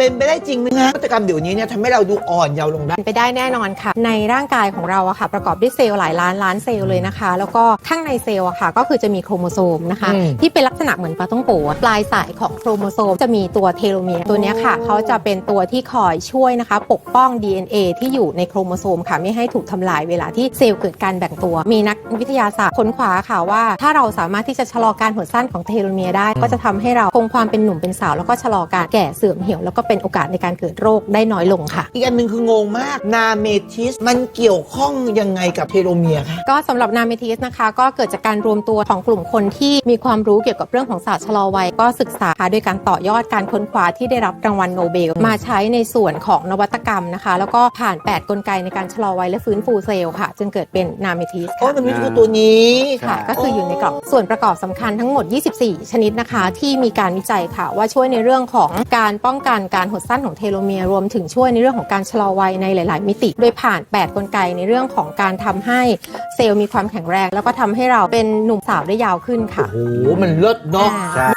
เป็นไปได้จริงไหมฮะนวัตกรรมเดี๋ยวนี้เนี่ยทำให้เราดูอ่อนเยาว์ลงได้ เป็นไปได้แน่นอนค่ะ ในร่างกายของเราอะค่ะ ประกอบด้วยเซลล์หลายล้านล้านเซลล์เลยนะคะ แล้วก็ข้างในเซลล์อะค่ะ ก็คือจะมีโครโมโซมนะคะ อืม ที่เป็นลักษณะเหมือนปลาต้องโกะปลายสายของโครโมโซมจะมีตัวเทโลเมียร์ตัวเนี้ยค่ะเขาจะเป็นตัวที่คอยช่วยนะคะ ปกป้อง DNA ที่อยู่ในโครโมโซมค่ะ ไม่ให้ถูกทำลายเวลาที่เซลล์เกิดการแบ่งตัว มีนักวิทยาศาสตร์ค้นคว้าค่ะว่า ถ้าเราสามารถที่จะชะลอการหดสั้นของเทโลเมียร์ได้ ก็จะทำให้เราคงความเป็นหนุ่มเป็นสาวแล้วก็ชะลอการแก่เสื่อมเหี่ยวแล้วก็เป็นโอกาสในการเกิดโรคได้น้อยลงค่ะ อีกอันหนึ่งคืองงมากนาเมทิสมันเกี่ยวข้องยังไงกับเทโลเมียร์คะก็สำหรับนาเมทิสนะคะ ก็เกิดจากการรวมตัวของกลุ่มคนที่มีความรู้เกี่ยวกับเรื่องของศาสตร์ชะลอวัย ก็ศึกษาโดยการต่อยอดการค้นคว้าที่ได้รับรางวัลโนเบลมาใช้ในส่วนของนวัตกรรมนะคะ แล้วก็ผ่าน 8 กลไกในการชะลอวัยและฟื้นฟูเซลล์ค่ะ จึงเกิดเป็นนาเมทิสโอ้ค่ะ มันมีคือตัวนี้ ค่ะใช่ก็คืออยู่ในกล่องส่วนประกอบสำคัญทั้งหมด 24 ชนิดนะคะ ที่มีการวิจัยค่ะ ว่าช่วยในเรื่องของการป้องกันการหดสั้นของเทโลเมียร์รวมถึงช่วยในเรื่องของการชะลอวัยในหลาย ๆ มิติ โดยผ่าน 8 กลไกในเรื่องของการทำให้เซลล์มีความแข็งแรง แล้วก็ทำให้เราเป็นหนุ่มสาวได้ยาวขึ้นค่ะ โอ้โห มันเลิศเนาะอ่าใช่